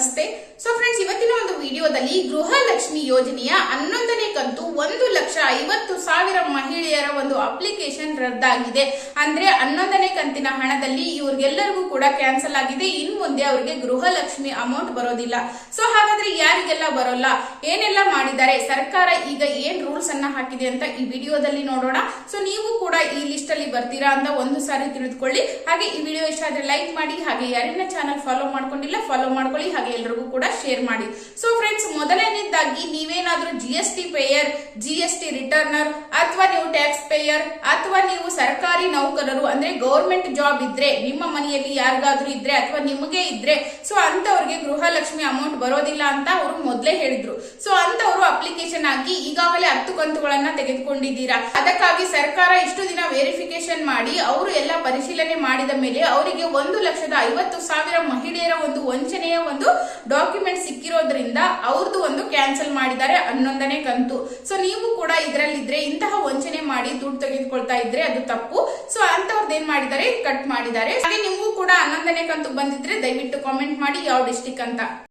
ನಮಸ್ತೆ. So friends ಇವತ್ತಿನ ಒಂದು ವಿಡಿಯೋದಲ್ಲಿ ಗೃಹಲಕ್ಷ್ಮಿ ಯೋಜನೆಯ ಹನ್ನೊಂದನೇ ಕಂತು ಒಂದು ಲಕ್ಷ ಐವತ್ತು ಸಾವಿರ ಮಹಿಳೆಯರ ಒಂದು ಅಪ್ಲಿಕೇಶನ್ ರದ್ದಾಗಿದೆ. ಅಂದ್ರೆ ಹನ್ನೊಂದನೇ ಕಂತಿನ ಹಣದಲ್ಲಿ ಇವ್ರಿಗೆಲ್ಲರಿಗೂ ಕೂಡ ಕ್ಯಾನ್ಸಲ್ ಆಗಿದೆ. ಇನ್ ಮುಂದೆ ಅವರಿಗೆ ಗೃಹಲಕ್ಷ್ಮಿ ಅಮೌಂಟ್ ಬರೋದಿಲ್ಲ. ಸೊ ಹಾಗಾದ್ರೆ ಯಾರಿಗೆಲ್ಲ ಬರೋಲ್ಲ? ಏನೆಲ್ಲ ಮಾಡಿದ್ದಾರೆ? ಸರ್ಕಾರ ಈಗ ಏನ್ ರೂಲ್ಸ್ ಅನ್ನ ಹಾಕಿದೆ ಅಂತ ಈ ವಿಡಿಯೋದಲ್ಲಿ ನೋಡೋಣ. ಸೊ ನೀವು ಕೂಡ ಈ ಲಿಸ್ಟ್ ಅಲ್ಲಿ ಬರ್ತೀರಾ ಅಂತ ಒಂದು ಸಾರಿ ತಿಳಿದುಕೊಳ್ಳಿ. ಹಾಗೆ ಈ ವಿಡಿಯೋ ಇಷ್ಟ ಆದ್ರೆ ಲೈಕ್ ಮಾಡಿ, ಹಾಗೆ ಯಾರಿನ ಚಾನಲ್ ಫಾಲೋ ಮಾಡ್ಕೊಂಡಿಲ್ಲ, ಫಾಲೋ ಮಾಡ್ಕೊಳ್ಳಿ. ಹಾಗೆ ಎಲ್ರಿಗೂ ಕೂಡ ಶೇರ್ ಮಾಡಿ. ಸೊ ಫ್ರೆಂಡ್ಸ್ ಮೊದಲನೇದಾಗಿ ನೀವೇನಾದ್ರೂ G S T payer G S T returner ಅಥವಾ ನೀವು ಟ್ಯಾಕ್ಸ್ ಪೇಯರ್ ಅಥವಾ ನೀವು ಸರ್ಕಾರಿ ನೌಕರರು, ಅಂದ್ರೆ ಗೌರ್ಮೆಂಟ್ ಜಾಬ್ ಇದ್ರೆ, ನಿಮ್ಮ ಮನೆಯಲ್ಲಿ ಯಾರಿಗಾದ್ರೂ ಇದ್ರೆ ಅಥವಾ ನಿಮಗೆ ಇದ್ರೆ ಸೊ ಅಂತವ್ರಿಗೆ ಗೃಹಲಕ್ಷ್ಮಿ ಅಮೌಂಟ್ ಬರೋದಿಲ್ಲ ಅಂತ ಅವರು ಮೊದಲೇ ಹೇಳಿದ್ರು. ಸೊ ಅಂತವರು ಅಪ್ಲಿಕೇಶನ್ ಹಾಕಿ ಈಗಾಗಲೇ ಹತ್ತು ಕಂತುಗಳನ್ನ ತೆಗೆದುಕೊಂಡಿದ್ದೀರಾ. ಅದಕ್ಕಾಗಿ ಸರ್ಕಾರ ಇಷ್ಟು ದಿನ ವೆರಿಫಿಕೇಶನ್ ಮಾಡಿ, ಅವರು ಎಲ್ಲ ಪರಿಶೀಲನೆ ಮಾಡಿದ ಮೇಲೆ ಅವರಿಗೆ ಒಂದು ಲಕ್ಷದ ಐವತ್ತು ಸಾವಿರ ಮಹಿಳೆಯರ ಒಂದು ವಂಚನೆಯ ಒಂದು ಡಾಕ್ಯುಮೆಂಟ್ ಸಿಕ್ಕಿರೋದ್ರಿಂದ ಅವ್ರದ್ದು ಒಂದು ಕ್ಯಾನ್ಸಲ್ ಮಾಡಿದ್ದಾರೆ ಹನ್ನೊಂದನೇ ಕಂತು. ಸೊ ನೀವು ಕೂಡ ಇದರಲ್ಲಿದ್ರೆ ಇಂತಹ ವಂಚನೆ ಮಾಡಿ ದುಡ್ಡು ತೆಗೆದುಕೊಳ್ತಾ ಇದ್ರೆ ಅದು ತಪ್ಪು. ಸೊ ಅಂತವ್ರದ್ದು ಏನ್ ಮಾಡಿದ್ದಾರೆ? ಕಟ್ ಮಾಡಿದ್ದಾರೆ. ಹಾಗೆ ನಿಮಗೂ ಕೂಡ ಹನ್ನೊಂದನೇ ಕಂತು ಬಂದಿದ್ರೆ ದಯವಿಟ್ಟು ಕಾಮೆಂಟ್ ಮಾಡಿ, ಯಾವ ಡಿಸ್ಟಿಕ್ ಅಂತ.